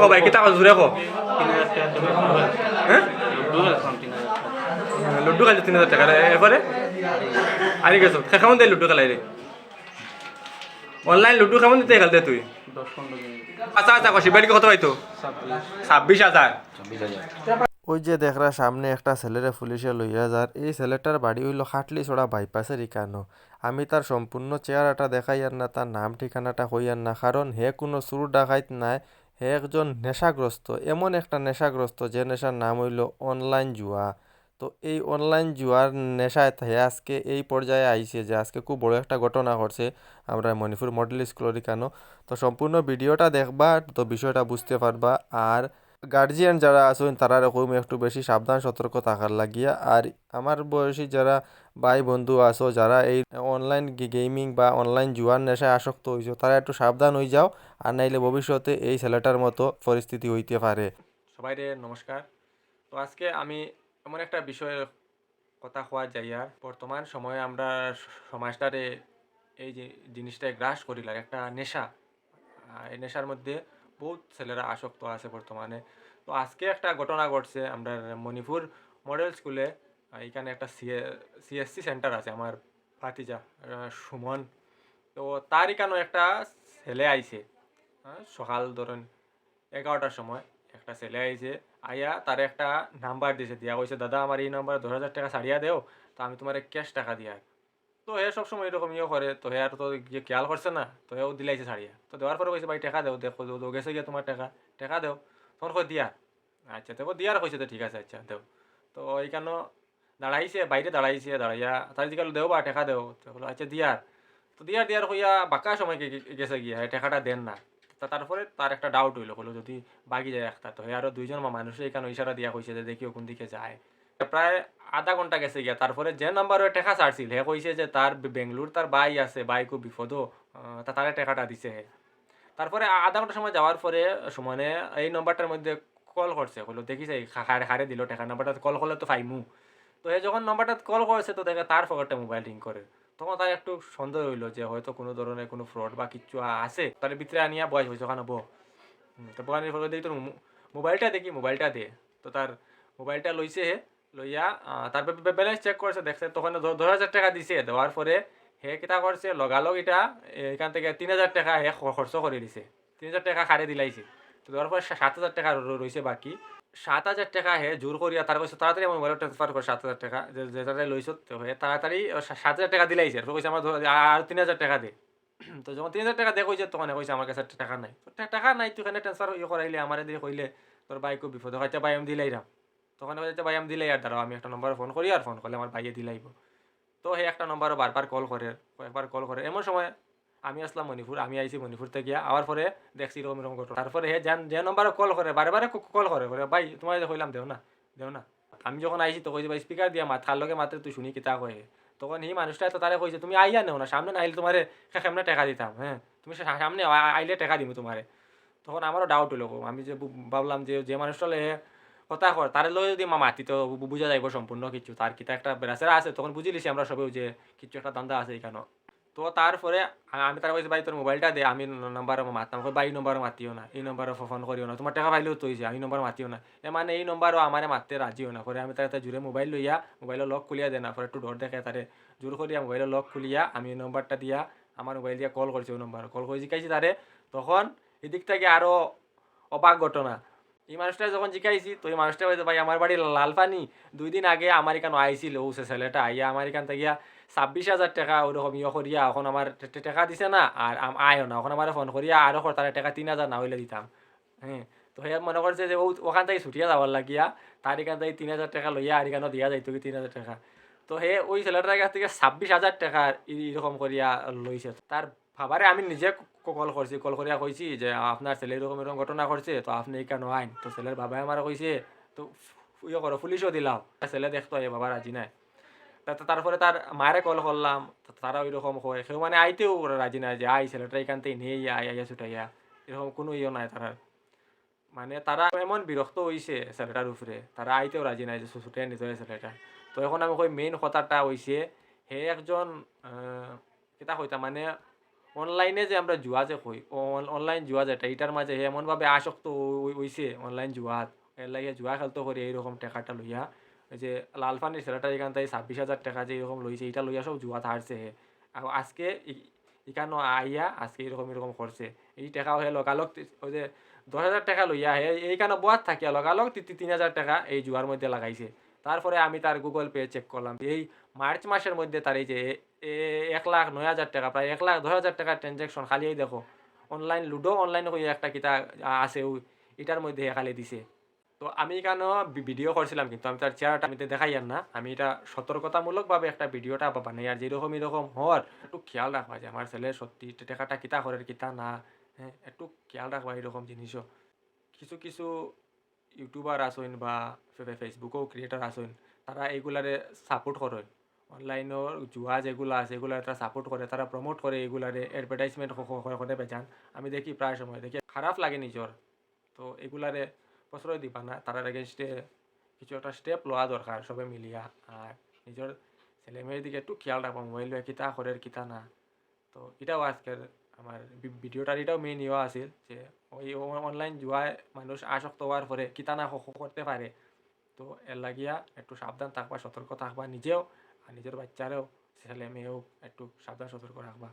কো ভাই কিতা জুরে কো হ্যাঁ? লুডু খাইছো তিন হাজার টাকা। এরপরে? আরি গেছো কেমন দেয় লুডু খেলাই রে। অনলাইন লুডু কেমন দিতে খেলতে তুই। আচ্ছা আচ্ছা কষি বাড়ি কত পাইতো ছাব্বিশ হাজার। ওই যে দেখরা সামনে একটা ছেলেরে পুলিশে লইয়া যার। এই ছেলেটার বাড়ি হইল খাটলি ছড়া বাইপাসের ইকানো আমি তার সম্পূর্ণ চেহারাটা দেখাই আর না, তার নাম ঠিকানাটা হইয়ার না, কারণ হে কোনো চুর ডাকাইত নাই। হে একজন নেশাগ্রস্ত, এমন একটা নেশাগ্রস্ত যে নেশার নাম হইল অনলাইন জুয়া। তো এই অনলাইন জুয়ার নেশায় হে আজকে এই পর্যায়ে আইছে যে আজকে খুব বড় একটা ঘটনা ঘটছে আমরা মণিপুর মডেল স্কুলের কেন তো সম্পূর্ণ ভিডিওটা দেখবা, তো বিষয়টা বুঝতে পারবা। আর গার্জিয়ান যারা আছেন তারা এরকম একটু বেশি সাবধান, সতর্ক থাকার লাগিয়া। আর আমার বয়সী যারা ভাই বন্ধু আছো, যারা এই অনলাইন গেমিং বা অনলাইন জুয়ার নেশায় আসক্ত হয়েছে তারা একটু সাবধান হয়ে যাও। আর নাইলে ভবিষ্যতে এই ছেলেটার মতো পরিস্থিতি হইতে পারে। সবাই রে, নমস্কার। তো আজকে আমি এমন একটা বিষয়ে কথা হওয়া যাই আর বর্তমান সময়ে আমরা সমাজটারে এই যে জিনিসটা গ্রাস করিলাম, একটা নেশা। এই নেশার মধ্যে বহুত ছেলেরা আসক্ত আছে বর্তমানে। তো আজকে একটা ঘটনা ঘটছে, আমরা মণিপুর মডেল স্কুলে এখানে একটা সিএসসি সেন্টার আছে আমার ভাতিজা সুমন। তো তার এখানেও একটা ছেলে আইছে সকাল ধরেন এগারোটার সময় একটা ছেলে আইছে, আইয়া তার একটা নাম্বার দিয়েছে দিয়া কইছে, দাদা, আমার এই নাম্বার দশ হাজার টাকা ছাড়িয়া দেও, তো আমি তোমার ক্যাশ টাকা দিয়া তো হে সবসময় এরকম ইয়ে করে, তো হে আর তো গিয়ে খেয়াল করছে না, তো হেও দিলাইছে ছাড়িয়া। তো দেওয়ার পরে কইছে, ভাই, টাকা দেও, দেখো তো গেছে গিয়ে তোমার টাকা টাকা দেও, তখন কই দিয়া। আচ্ছা দেবো দিয়ার কইছে তো, ঠিক আছে আচ্ছা দেও। তো এইখানে দাঁড়াইছে, বাইরে দাঁড়াইছে, দাঁড়াইয়া তার জিজ্ঞাসা দেও বা, টাকা দেও? তো বলো আচ্ছা দিয়ার তো দিয়ার দিয়ার কইয়া বাঁকা সময় গেছে গিয়া টাকাটা দেন না। তা তারপরে তার একটা ডাউট হইল হলো যদি বাগি যায় একটা, তো হে আরও দুইজন মানুষ এখানে ইশারা দিয়া কইছে যে, দেখিও কোন দিকে যায়। প্রায় আধা ঘণ্টা গেছে গিয়া। তারপরে যে নাম্বারে টেকা ছাড়ছিল হে কইছে যে তার বেঙ্গলোর তার বাই আছে, বাই খুব বিপদ তা তারে টাকাটা দিছে হে তারপরে আধা ঘণ্টা সময় যাওয়ার পরে সমানে এই নম্বরটার মধ্যে কল করছে হলো দেখিছে হারে হারে দিল টাকা নাম্বারটা কল করলে তো ফাইমু। তো হে যখন নাম্বারটা কল করেছে তো দেখে তার পকেটে মোবাইল রিং করে তখন তার একটু সন্দেহ হইল যে হয়তো কোনো ধরনের কোনো ফ্রড বা কিচ্ছু আছে তার ভিতরে আনিয়া বয়স হয়েছে ওখানে বো তো বকানির ফলে দেখি তোর মোবাইলটা দেখি মোবাইলটা দে। তো তার মোবাইলটা লইছে হে লইয়া আহ, তার ব্যালেন্স চেক করছে দেখছে তখন দশ হাজার টাকা দিছে দেওয়ার পরে হে কিতা করছে লগালগ এটা এখান থেকে তিন হাজার টাকা হে খরচ করে দিছে। তিন হাজার টাকা খারে দিলাইছে। তো দেওয়ার পরে সাত হাজার টাকা র- রইছে বাকি। সাত হাজার টাকা হে জোর করিয়া তার কইছে তাড়াতাড়ি আমার মোবাইল ট্রান্সফার কর সাত হাজার টাকা যে তাড়াতাড়ি লইছ তো হে তাড়াতাড়ি সাত হাজার টাকা দিলাইছে। আর কইছে আমার আর তিন হাজার টাকা দে। তো যখন তিন হাজার টাকা দে কইছে তখন কইছে আমার কাছে টাকা নাই। টাকা নাই তুই এখানে ট্রান্সফার ইয়ে করাইলে আমার দিয়ে কইলে তোর বাইক খুব বিপদ হয়তো ভাই আমি দিলাইরাম তখন হয়তো ভাই আমি দিলাই আর দাঁড়াও আমি একটা নম্বরে ফোন করি আর ফোন করলে আমার ভাইয়ে দিলাইব তো হে একটা নম্বরে বারবার কল করে কয়েকবার কল করে। এমন সময় আমি আসলাম মণিপুর, আমি আইছি মণিপুর থেকে আবার পরে দেখছি এরকম এরকম ঘটনা। তারপরে হে যান, যে নম্বরে কল করে বারে বারে কল করে করে ভাই তোমার কইলাম, দেও না দেও না। আমি যখন আইছি তো কইছি ভাই স্পিকার দিয়া মাথার লগে মাত্র তুই শুনি কিতা কয়ে? তখন এই মানুষটা তো তারে কইছে, তুমি আইয়া নেও না, সামনে না আইলে তোমারে কেমনে টাকা দিতাম হ্যাঁ? তুমি সামনে আইলে টাকা দিব তোমারে। তখন আমারও ডাউট হলো আমি যে ভাবলাম যে যে মানুষটা কথা কর তারে লই যদি মা মাতি তো বুঝা যাইব সম্পূর্ণ কিছু। তার কিতা একটা বেড়াচেরা আছে, তখন বুঝি লিছি আমরা সবেও যে কিছু একটা দান্দা আছে এখানে তো তারপরে আমি তার কইছি ভাই তোর মোবাইলটা দে, আমি নম্বরে মারতাম ভাই, এই নম্বরে মাতিও না, এই নম্বরে ফোন করিও না তোমার টাকা পাইলেও তুই যা এই নম্বরে মাতিও না। এ মানে এই নম্বরও আমারে মারতে রাজিও না করে আমি তার একটা জুড়ে মোবাইল লইয়া মোবাইলের লক খুলিয়া দেনা পরে একটু ডর দেখে তারে জোর করিয়া মোবাইলের লক খুলিয়া, আমি এই নম্বরটা দিয়া আমার মোবাইল দিয়া কল করছি ওই নম্বর কল করে জিকাইছি তারে তখন এদিক থেকে আরও অবাক ঘটনা। এই মানুষটা যখন জিকাইছি তো এই মানুষটা বলছে, ভাই, আমার বাড়ি লালপানি দুই দিন আগে আমার এখানে আইছিল ও ছেলেটা, আইয়া আমার এখান থেকে ছাব্বিশ হাজার টাকা ওরকম ইয়ে করিয়া এখন আমার টাকা দিছে না, আর আয়ও না, এখন আমার ফোন করিয়া আরও তার টাকা তিন হাজার না হইলে দিতাম। হ্যাঁ তো সে মনে করছে যে ও ওখান থেকে ছুটিয়া যাওয়ার লাগিয়া, তার এখান থেকে তিন হাজার টাকা লইয়া আর এখানে দিয়া যাইতো কি তিন হাজার টাকা। তো হে ওই ছেলেটার কাছ থেকে ছাব্বিশ হাজার টাকা এরকম করিয়া লইছে। তার ভাবারে, আমি নিজে কল করছি কল করিয়া কইছি যে আপনার ছেলে এরকম এরকম ঘটনা করছে তো আপনি এখানে আইন, তো ছেলের বাবাই আমার কইছে তো ইয়ে করো পুলিশও দিলাম ছেলে দেখতো এ বাবা রাজি নাই। তারপরে তার মায়ের কল করলাম তারা ওইরকম হয়। কেউ মানে আইতেও রাজি নাই যে, আই ছেলেটা এখান থেকে নিয়ে আই আইয়া ছুটাইয়া এরকম কোনো ইয়ে নাই তারা মানে তারা এমন বিরক্ত হইছে ছেলেটার উপরে তারা আইতেও রাজি নাই যে ছুটে হয় ছেলেটা তো এখন আমি কই মেইন কথাটা হইছে হে একজন কিতা কইতা মানে অনলাইনে যে আমরা জুয়া যে কই অনলাইন জুয়া যেটা, এটার মাঝে এমনভাবে আসক্ত হইছে অনলাইন জুয়াত এর লাগে জুয়া খেলতে করে এইরকম টাকাটা লইয়া। ওই যে লালফানির ছেলেটা এখান থেকে ছাব্বিশ হাজার টাকা যে এরকম লইছে এটা লইয়া সব জুয়াত হারছে হে। আজকে এখানে আইয়া আজকে এরকম এরকম করছে। এই টাকাও হে লগালগ ওই যে দশ হাজার টাকা লইয়া হে, এইখানে বয়াত থাকিয়া লগালগ তিন হাজার টাকা এই জুয়ার মধ্যে লাগাইছে। তারপরে আমি তার গুগল পে চেক করলাম। এই মার্চ মাসের মধ্যে তার এই যে এক লাখ নয় হাজার টাকা, প্রায় এক লাখ দশ হাজার টাকার ট্রানজ্যাকশন খালি এই দেখো অনলাইন লুডো অনলাইন কইয়া একটা কিতা আছে এটার মধ্যে খালি দিছে। তো আমি কেন ভিডিও করছিলাম কিন্তু আমি তার চেহারাটা আমি দেখাই আর না। আমি এটা সতর্কতামূলকভাবে একটা ভিডিওটা বানাই আর যেরকম এরকম হওয়ার, একটু খেয়াল রাখবা যে আমার ছেলে সত্যি টাকাটা কিতা করে কিতা না হ্যাঁ একটু খেয়াল রাখবা এরকম জিনিসও। কিছু কিছু ইউটিউবার আসেন বা ফেসবুকেও ক্রিয়েটার আসেন তারা এইগুলারে সাপোর্ট করেন অনলাইনের জুয়া যেগুলো আছে এগুলো তারা সাপোর্ট করে তারা প্রমোট করে এগুলারে অ্যাডভার্টাইজমেন্ট করে বেচান আমি দেখি প্রায় সময়, দেখি খারাপ লাগে নিজের তো এগুলারে প্রশ্রয় দিবা না তার এগেনস্টে কিছু একটা স্টেপ লওয়া দরকার সবে মিলিয়া। আর নিজের ছেলে মেয়ের দিকে একটু খেয়াল রাখব মোবাইল কিতা করে কিতা না। তো এটাও আজকের আমার ভিডিও ভিডিওটার মেইন ইয়ে আছিল যে ওই অনলাইন জুয়ায় মানুষ আসক্ত হওয়ার পরে কিতা না হ- হ- করতে পারে তো এর লাগিয়া একটু সাবধান থাকবা সতর্ক থাকবা নিজেও আর নিজের বাচ্চারেও ছেলে মেয়েও একটু সাবধান সতর্ক রাখবা